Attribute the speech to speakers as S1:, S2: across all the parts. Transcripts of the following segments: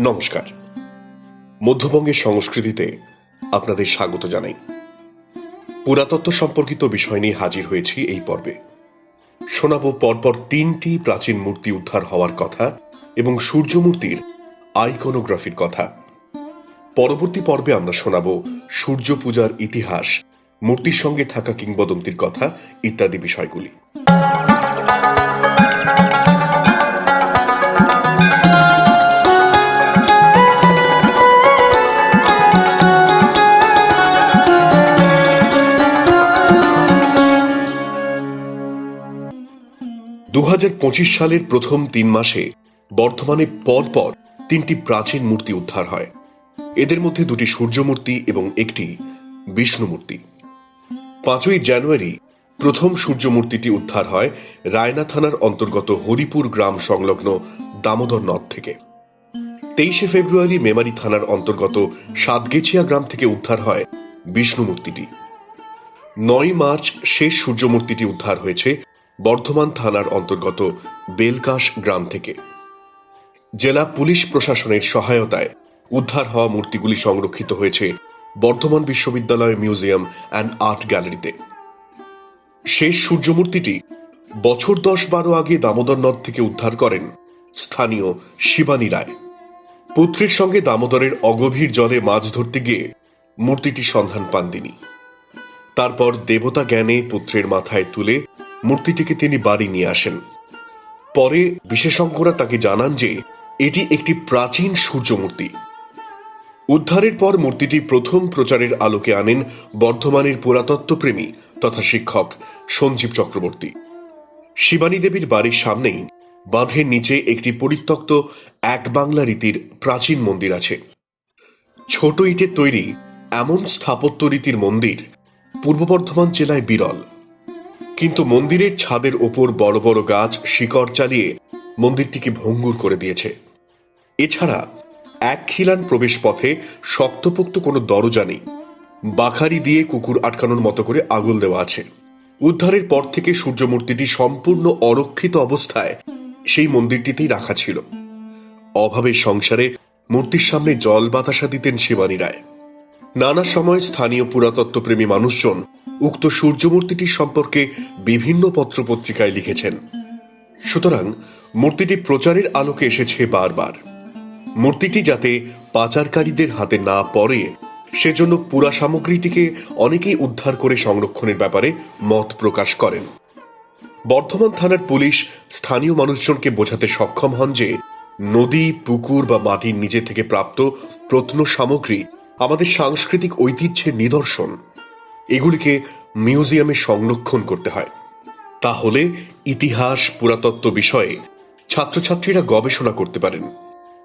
S1: নমস্কার। মধ্যবঙ্গের সংস্কৃতিতে আপনাদের স্বাগত জানাই। পুরাতত্ত্ব সম্পর্কিত বিষয় নিয়ে হাজির হয়েছি এই পর্বে। শোনাব পরপর তিনটি প্রাচীন মূর্তি উদ্ধার হওয়ার কথা এবং সূর্য মূর্তির আইকনোগ্রাফির কথা। পরবর্তী পর্বে আমরা শোনাব সূর্য পূজার ইতিহাস, মূর্তির সঙ্গে থাকা কিংবদন্তির কথা ইত্যাদি বিষয়গুলি। দু হাজার পঁচিশ সালের প্রথম তিন মাসে বর্ধমানে পরপর তিনটি প্রাচীন মূর্তি উদ্ধার হয়। এদের মধ্যে দুটি সূর্য মূর্তি এবং একটি বিষ্ণু মূর্তি পাঁচই জানুয়ারি প্রথম সূর্য মূর্তিটি উদ্ধার হয় রায়না থানার অন্তর্গত হরিপুর গ্রাম সংলগ্ন দামোদর নদ থেকে। তেইশে ফেব্রুয়ারি মেমারি থানার অন্তর্গত সাতগেছিয়া গ্রাম থেকে উদ্ধার হয় বিষ্ণু মূর্তিটি নয় মার্চ শেষ সূর্য মূর্তিটি উদ্ধার হয়েছে বর্ধমান থানার অন্তর্গত বেলকাশ গ্রাম থেকে। জেলা পুলিশ প্রশাসনের সহায়তায় উদ্ধার হওয়া মূর্তিগুলি সংরক্ষিত হয়েছে বর্ধমান বিশ্ববিদ্যালয় মিউজিয়াম অ্যান্ড আর্ট গ্যালারিতে। শেষ সূর্যমূর্তিটি বছর দশ বারো আগে দামোদর নদ থেকে উদ্ধার করেন স্থানীয় শিবানী রায়। পুত্রের সঙ্গে দামোদরের অগভীর জলে মাছ ধরতে গিয়ে মূর্তিটির সন্ধান পান তিনি। তারপর দেবতা জ্ঞানে পুত্রের মাথায় তুলে মূর্তিটিকে তিনি বাড়ি নিয়ে আসেন। পরে বিশেষজ্ঞরা তাকে জানান যে, এটি একটি প্রাচীন সূর্যমূর্তি। উদ্ধারের পর মূর্তিটি প্রথম প্রচারের আলোকে আনেন বর্ধমানের পুরাতত্ত্বপ্রেমী তথা শিক্ষক সঞ্জীব চক্রবর্তী। শিবানী দেবীর বাড়ির সামনেই বাঁধের নিচে একটি পরিত্যক্ত এক বাংলা রীতির প্রাচীন মন্দির আছে। ছোট ইটের তৈরি এমন স্থাপত্য রীতির মন্দির পূর্ব বর্ধমান জেলায় বিরল। কিন্তু মন্দিরের ছাদের ওপর বড় বড় গাছ শিকড় চালিয়ে মন্দিরটিকে ভঙ্গুর করে দিয়েছে। এছাড়া এক খিলান প্রবেশ পথে শক্তপোক্ত কোনো দরজা নেই। বাখারি দিয়ে কুকুর আটকানোর মতো করে আগুল দেওয়া আছে। উদ্ধারের পর থেকে সূর্যমূর্তিটি সম্পূর্ণ অরক্ষিত অবস্থায় সেই মন্দিরটিতেই রাখা ছিল। অভাবের সংসারে মূর্তির সামনে জল বাতাসা দিতেন শিবানী রায়। নানা সময় স্থানীয় পুরাতত্ত্বপ্রেমী মানুষজন উক্ত সূর্যমূর্তিটির সম্পর্কে বিভিন্ন পত্রপত্রিকায় লিখেছেন। সুতরাং, মূর্তিটি প্রচারের আলোকে এসেছে বারবার। মূর্তিটি যাতে পাচারকারীদের হাতে না পড়ে, সেজন্য পুরা সামগ্রীটিকে অনেকেই উদ্ধার করে সংরক্ষণের ব্যাপারে মত প্রকাশ করেন। বর্ধমান থানার পুলিশ স্থানীয় মানুষজনকে বোঝাতে সক্ষম হন যে নদী, পুকুর বা মাটির নিচে থেকে প্রাপ্ত প্রত্ন সামগ্রী আমাদের সাংস্কৃতিক ঐতিহ্যের নিদর্শন। এগুলিকে মিউজিয়ামে সংরক্ষণ করতে হয়। তাহলে ইতিহাস, পুরাতত্ত্ব বিষয়ে ছাত্রছাত্রীরা গবেষণা করতে পারেন।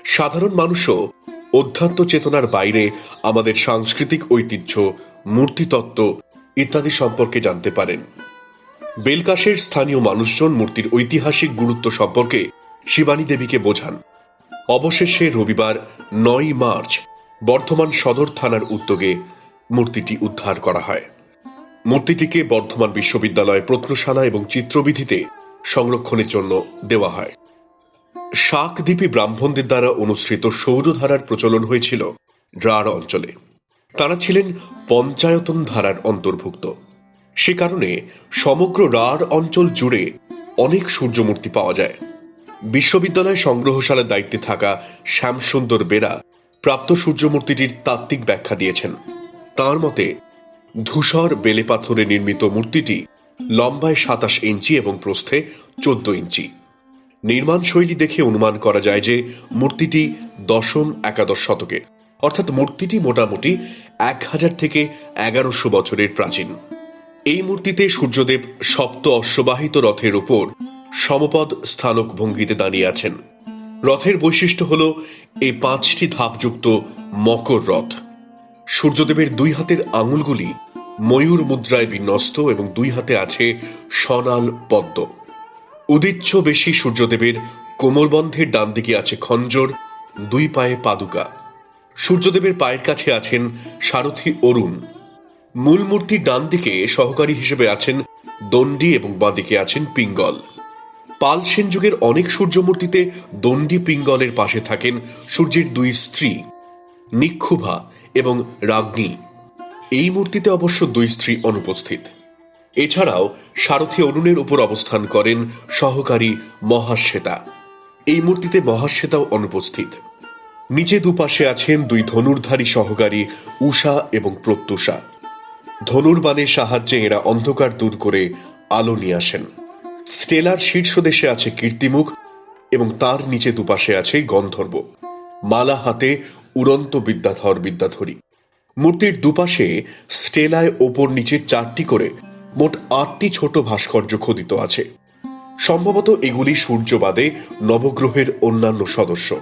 S1: সাধারণ মানুষও অধ্যাত্ম চেতনার বাইরে আমাদের সাংস্কৃতিক ঐতিহ্য, মূর্তিতত্ত্ব ইত্যাদি সম্পর্কে জানতে পারেন। বেলকাশের স্থানীয় মানুষজন মূর্তির ঐতিহাসিক গুরুত্ব সম্পর্কে শিবানী দেবীকে বোঝান। অবশেষে রবিবার নয় মার্চ বর্ধমান সদর থানার উদ্যোগে মূর্তিটি উদ্ধার করা হয়। মূর্তিটিকে বর্ধমান বিশ্ববিদ্যালয় প্রত্নশালা এবং চিত্রবিধিতে সংরক্ষণের জন্য দেওয়া হয়। শাকদ্বীপী ব্রাহ্মণদের দ্বারা অনুসৃত সৌরধারার প্রচলন হয়েছিল ড্রার অঞ্চলে। তারা ছিলেন পঞ্চায়তন ধারার অন্তর্ভুক্ত। সে কারণে সমগ্র রার অঞ্চল জুড়ে অনেক সূর্যমূর্তি পাওয়া যায়। বিশ্ববিদ্যালয় সংগ্রহশালার দায়িত্বে থাকা শ্যামসুন্দর বেরা প্রাপ্ত সূর্যমূর্তিটির তাত্ত্বিক ব্যাখ্যা দিয়েছেন। তার মতে, ধূসর বেলে পাথরে নির্মিত মূর্তিটি লম্বায় সাতাশ ইঞ্চি এবং প্রস্থে চোদ্দ ইঞ্চি। নির্মাণ শৈলী দেখে অনুমান করা যায় যে, মূর্তিটি দশম একাদশ শতকে, অর্থাৎ মূর্তিটি মোটামুটি এক হাজার থেকে এগারোশো বছরের প্রাচীন। এই মূর্তিতে সূর্যদেব সপ্ত অশ্ববাহিত রথের উপর সমপদ স্থানক ভঙ্গিতে দাঁড়িয়ে আছেন। রথের বৈশিষ্ট্য হল এই পাঁচটি ধাপযুক্ত মকর রথ। সূর্যদেবের দুই হাতের আঙুলগুলি ময়ূর মুদ্রায় বিন্যস্ত এবং দুই হাতে আছে সনাল পদ্ম। উদিচ্ছ বেশি সূর্যদেবের কোমরবন্ধের ডান দিকে আছে খঞ্জর, দুই পায়ে পাদুকা। সূর্যদেবের পায়ের কাছে আছেন সারথী অরুণ। মূল মূর্তির ডান দিকে সহকারী হিসেবে আছেন দণ্ডি এবং বাঁদিকে আছেন পিঙ্গল। পাল সেন যুগের অনেক সূর্যমূর্তিতে দণ্ডী পিঙ্গলের পাশে থাকেন সূর্যের দুই স্ত্রী, নিক্ষুভা এবং রাজ্ঞী এই মূর্তিতে অবশ্য দুই স্ত্রী অনুপস্থিত। এছাড়াও সারথী অরুণের উপর অবস্থান করেন সহকারী মহাশ্বেতা। এই মূর্তিতে মহাশ্বেতাও অনুপস্থিত। নিচে দুপাশে আছেন দুই ধনুর্ধারী সহকারী উষা এবং প্রত্যুষা। ধনুর্বাণের সাহায্যে এরা অন্ধকার দূর করে আলো নিয়ে আসেন। স্টেলার শীর্ষদেশে আছে কীর্তিমুখ এবং তার নিচে দুপাশে আছে গন্ধর্ব। মালা হাতে উড়ন্ত বিদ্যাধর বিদ্যাধরী। মূর্তির দুপাশে স্টেলায় ওপর নিচে চারটি করে মোট আটটি ছোট ভাস্কর্য খোদিত আছে। সম্ভবত এগুলি সূর্যবাদে নবগ্রহের অন্যান্য সদস্য।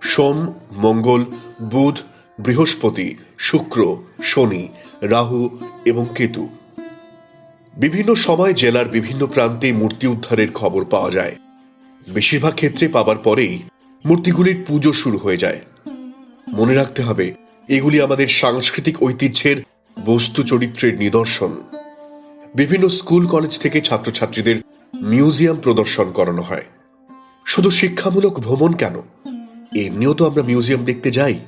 S1: সোম, মঙ্গল, বুধ, বৃহস্পতি, শুক্র, শনি, রাহু এবং কেতু। বিভিন্ন সময় জেলার বিভিন্ন প্রান্তে মূর্তি উদ্ধারের খবর পাওয়া যায়। বেশিরভাগ ক্ষেত্রে পাবার পরেই মূর্তিগুলির পুজো শুরু হয়ে যায়। মনে রাখতে হবে, এগুলি আমাদের সাংস্কৃতিক ঐতিহ্যের বস্তু চরিত্রের নিদর্শন। বিভিন্ন স্কুল, কলেজ থেকে ছাত্রছাত্রীদের মিউজিয়াম প্রদর্শন করানো হয়। শুধু শিক্ষামূলক ভ্রমণ কেন? এমনিও তো আমরা মিউজিয়াম দেখতে যাই।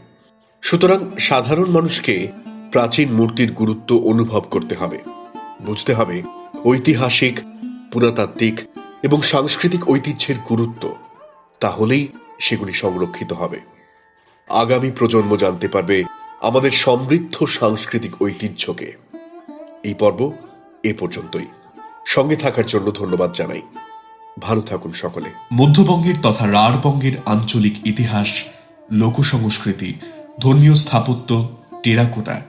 S1: সুতরাং সাধারণ মানুষকে প্রাচীন মূর্তির গুরুত্ব অনুভব করতে হবে। বুঝতে হবে ঐতিহাসিক, পুরাতাত্ত্বিক এবং সাংস্কৃতিক ঐতিহ্যের গুরুত্ব। তাহলেই সেগুলি সংরক্ষিত হবে। আগামী প্রজন্ম জানতে পারবে আমাদের সমৃদ্ধ সাংস্কৃতিক ঐতিহ্যকে। এই পর্ব এ পর্যন্তই। সঙ্গে থাকার জন্য ধন্যবাদ জানাই। ভালো থাকুন সকলে।
S2: মধ্যবঙ্গের তথা রাঢ়বঙ্গের আঞ্চলিক ইতিহাস, লোকসংস্কৃতি, ধর্মীয় স্থাপত্য, টেরাকোটা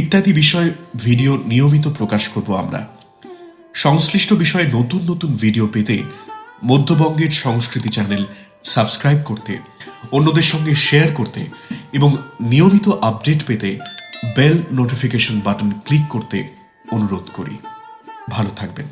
S2: ইত্যাদি বিষয়ে ভিডিও নিয়মিত প্রকাশ করব আমরা। সংশ্লিষ্ট বিষয়ে নতুন নতুন ভিডিও পেতে মধ্যবঙ্গের সংস্কৃতি চ্যানেল সাবস্ক্রাইব করতে, অন্যদের সঙ্গে শেয়ার করতে এবং নিয়মিত আপডেট পেতে বেল নোটিফিকেশন বাটন ক্লিক করতে অনুরোধ করি। ভালো থাকবেন।